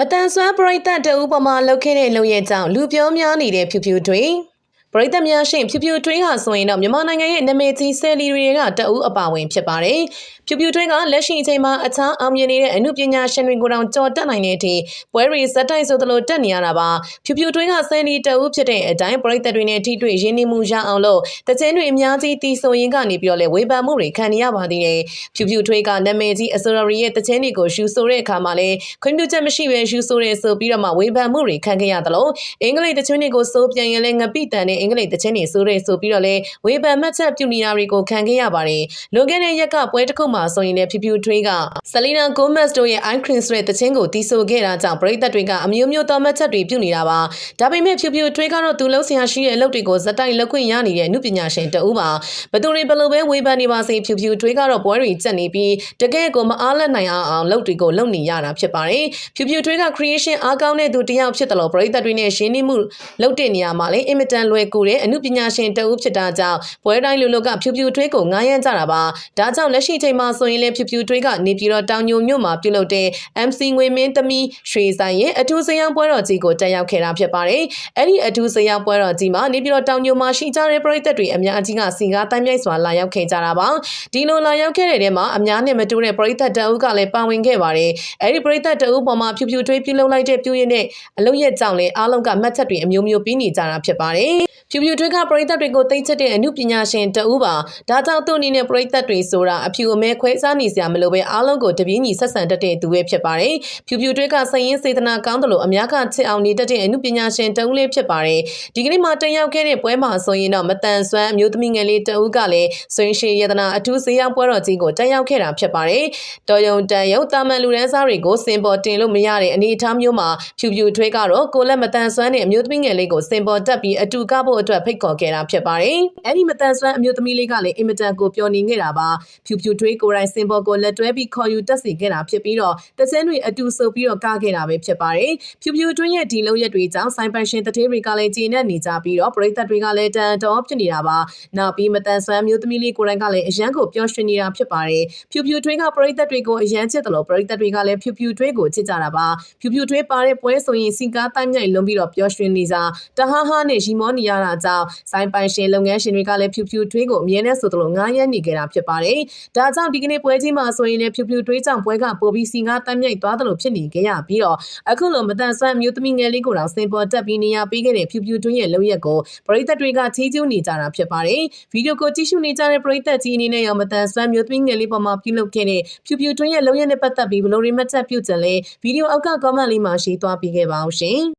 မတန်ဆွမ်းပရိသတ်တအူးပေါ်မှာလှုပ်ခဲ့တဲ့လုံရဲ့ကြောင့်လူပြောများနေတဲ့ဖြူဖြူတွေ ပရိသတ်များရှင်ဖြူဖြူတွေးဟာဆိုရင်တော့မြန်မာနိုင်ငံရဲ့နာမည်ကြီးဆယ်လီတွေကတအူးအပါဝင်ဖြစ်ပါတယ်ဖြူဖြူတွေးကလက်ရှိအချိန်မှာအခြားအောင်မြင်နေတဲ့အမှုပညာရှင်တွေကိုတောင်ကြော်တက်နိုင်တဲ့အထိပွဲရီဇက်တိုက်ဆိုသလိုတက်နေရတာပါဖြူဖြူတွေးကဆယ်လီတအူးဖြစ်တဲ့အတိုင်းပရိသတ်တွေနဲ့ထိတွေ့ရင်းနှီးမှုရအောင်လို့တခြင်းတွေအများကြီးတီးဆိုရင်ကနေပြီးတော့လေဝေဖန်မှုတွေခံနေရပါသေးတယ်ဖြူဖြူတွေးကနာမည်ကြီးအစိုးရရဲ့တခြင်းတွေကိုရှူဆိုတဲ့အခါမှာလေခွင့်ပြုချက်မရှိဘဲရှူဆိုရဲဆိုပြီးတော့မှဝေဖန်မှုတွေခံခဲ့ရသလိုအင်္ဂလိပ်တခြင်းတွေကိုစိုးပြန်ရင်လည်းငပိတန်တဲ့အင်္ဂလိပ်တခြင်းတွေဆိုရဲဆိုပြီးတော့လေဝေဖန်မှတ်ချက်ပြုနေတာတွေကိုခံခဲ့ရပါတယ်လွန်ခဲ့တဲ့ရက်ကပွဲတစ်ခုမှာဆိုရင်လည်းဖြူဖြူထွေးကဆလီနာဂိုမက်စ်တို့ရဲ့ icon ဆိုတဲ့တခြင်းကိုတီးဆိုခဲ့တာကြောင့်ပရိသတ်တွေကအမျိုးမျိုးသောမှတ်ချက်တွေပြုနေတာပါဒါပေမဲ့ဖြူဖြူထွေးကတော့သူလုံးဆရာရှိတဲ့အလုပ်တွေကိုဇက်တိုက်လုပ်ခွင့်ရနေတဲ့အမှုပညာရှင်တဦးပါဘသူတွေဘယ်လိုပဲဝေဖန်နေပါစေဖြူဖြူထွေးကတော့ပွဲတွေကြက်နေပြီးတကယ်ကိုမအားလက်နိုင်အောင်အောင်လုပ်တွေကိုလုပ်နေရတာဖြစ်ပါတယ်ဖြူဖြူထွေးက creation အားကောင်းတဲ့သူတစ်ယောက်ဖြစ်တယ်လို့ပရိသတ်တွေနဲ့ရှင်းနေမှုလုပ်တဲ့နေရာမှာလည်းအင်မတန်လွယ်ကူတဲ့အမှုပညာရှင်တဦးဖြစ်တာကြောင့်ပွဲတိုင်းလူလူကဖြူဖြူထွေးကိုငားရမ်းကြတာပါဒါကြောင့်လက်ရှိချိန်မှာဆိုရင်လည်းဖြူဖြူထွေးကနေပြည်တော်တောင်ညိုမြို့မှာပြုလုပ်တဲ့ MC ငွေမင်းသမီးရွှေဆိုင်ရဲ့အထူးစရန်ပွဲတော်ကြီးကိုတက်ရောက်ခဲ့တာဖြစ်ပါတယ်အဲ့ဒီအထူးစရန်ပွဲတော်ကြီးမှာနေပြည်တော်တောင်ညိုမှာရှိကြတဲ့ပရိသတ်တွေအများကြီးကစီကားတိုင်းမြိုက်စွာလာရောက်ခဲ့ကြတာပါဒီလိုလာရောက်ခဲ့တဲ့ထဲမှာအများနဲ့မတူတဲ့ပရိသတ်တအုပ်ကလည်းပါဝင်ခဲ့ပါတယ်အဲ့ဒီပရိသတ်တအုပ်ပေါ်မှာဖြူဖြူထွေးပြုလုပ်လိုက်တဲ့ပြုရင်နဲ့အလုပ်ရက်ကြောင့်လည်းအားလုံးကမှတ်ချက်တွေအမျိုးမျိုးပြီးနေကြတာဖြစ်ပါတယ်ဖြူဖြူထွေးကပရိသတ်တွေကိုသိချက်တဲ့အမှုပညာရှင်တဦးပါဒါကြောင့်သူ့အနေနဲ့ပရိသတ်တွေဆိုတာအဖြူအမဲခွဲစားနေစရာမလိုပဲအားလုံးကိုတပြင်းညီဆက်ဆံတတ်တဲ့သူပဲဖြစ်ပါတယ်ဖြူဖြူထွေးကစရင်စေတနာကောင်းတယ်လို့အများကချစ်အောင်နေတတ်တဲ့အမှုပညာရှင်တဦးလေးဖြစ်ပါတယ်ဒီကနေ့မှတက်ရောက်ခဲ့တဲ့ပွဲမှာဆိုရင်တော့မတန်ဆွမ်းအမျိုးသမီးငယ်လေးတဦးကလည်းဆွင်ရှိရတနာအထူးစေးရောက်ပွဲတော်ကြီးကိုတက်ရောက်ခဲ့တာဖြစ်ပါတယ်တော်ယုံတန်ရုပ်တာမန်လူရန်စားတွေကိုစင်ပေါ်တင်လို့မရတဲ့အနေအထားမျိုးမှာဖြူဖြူထွေးကတော့ကိုလက်မတန်ဆွမ်းတဲ့အမျိုးသမီးငယ်လေးကိုစင်ပေါ်တက်ပြီးအတူကဖို့အတွက်ဖိတ်ခေါ်ခဲ့တာဖြစ်ပါတယ်အဲ့ဒီမတန်ဆွမ်းအမျိုးသမီးလေးကလည်းအင်မတန်ကိုပြောနေခဲ့တာပါဖြူဖြူထွေးကိုယ်တိုင်စင်ပေါ်ကိုလက်တွဲပြီးခေါ်ယူတက်စီခဲ့တာဖြစ်ပြီးတော့တစင်းတွေအတူဆိုပြီးတော့ကားခဲ့တာပဲဖြစ်ပါတယ်ဖြူဖြူထွေးရဲ့ဒီလုံးရက်တွေကြောင့်ဆိုင်ပန်ရှင်တထေးတွေကလည်းကျေနပ်နေကြပြီးတော့ပရိသတ်တွေကလည်းတန်တော်ဖြစ်နေတာပါနောက်ပြီးမတန်ဆွမ်းအမျိုးသမီးလေးကိုယ်တိုင်ကလည်းအရန်ကိုပျော်ရွှင်နေတာဖြစ်ပါတယ်ဖြူဖြူထွေးကပရိသတ်တွေကိုအရန်ချစ်တယ်လို့ပရိသတ်တွေကလည်းဖြူဖြူထွေးကိုချစ်ကြတာပါဖြူဖြူထွေးပါတဲ့ပွဲဆိုရင်စီကားတိုင်းမြိုက်လုံးပြီးတော့ပျော်ရွှင်နေကြတဟားဟားနဲ့ရီမောနေရတာကြောင့်ဆိုင်ပိုင်ရှင်လုပ်ငန်းရှင်တွေကလည်းဖြူဖြူထွေးကိုအမြဲတမ်းဆိုသလိုငားရမ်းနေကြတာဖြစ်ပါတယ်ဒါကြောင့်ဒီကနေ့ပွဲကြီးမှာဆိုရင်လည်းဖြူဖြူထွေးကြောင့်ပွဲကပိုပြီးစီကားတိုင်းမြိုက်သွားတယ်လို့ဖြစ်နေကြရပြီးတော့အခုလိုမတန်ဆွမ်းမျိုးသမီးငယ်လေးကိုတော့စင်ပေါ်တက်ပြီးနေရပေးခဲ့တဲ့ဖြူဖြူထွေးရဲ့လုပ်ရက်ကိုပရိသတ်တွေကချီးကျူးနေကြတာဖြစ်ပါတယ်ဗီဒီယိုကိုကြည့်ရှုနေကြတဲ့ပရိသတ်ကြီးအနေနဲ့ရောမတန်ဆွမ်းမျိုးသမီးငယ်လေးပေါ်မှာပြုလုပ်ခဲ့တဲ့ဖြူဖြူထွေးရဲ့လုပ်ရက်နဲ့ပတ်သက်ပြီးဘယ်လိုတွေမှတ်ချက်ပြုကြလဲဗီဒီယိုအောက်က comment လေးမှာရှင်းသွားပေးခဲ့ပါအောင်ရှင်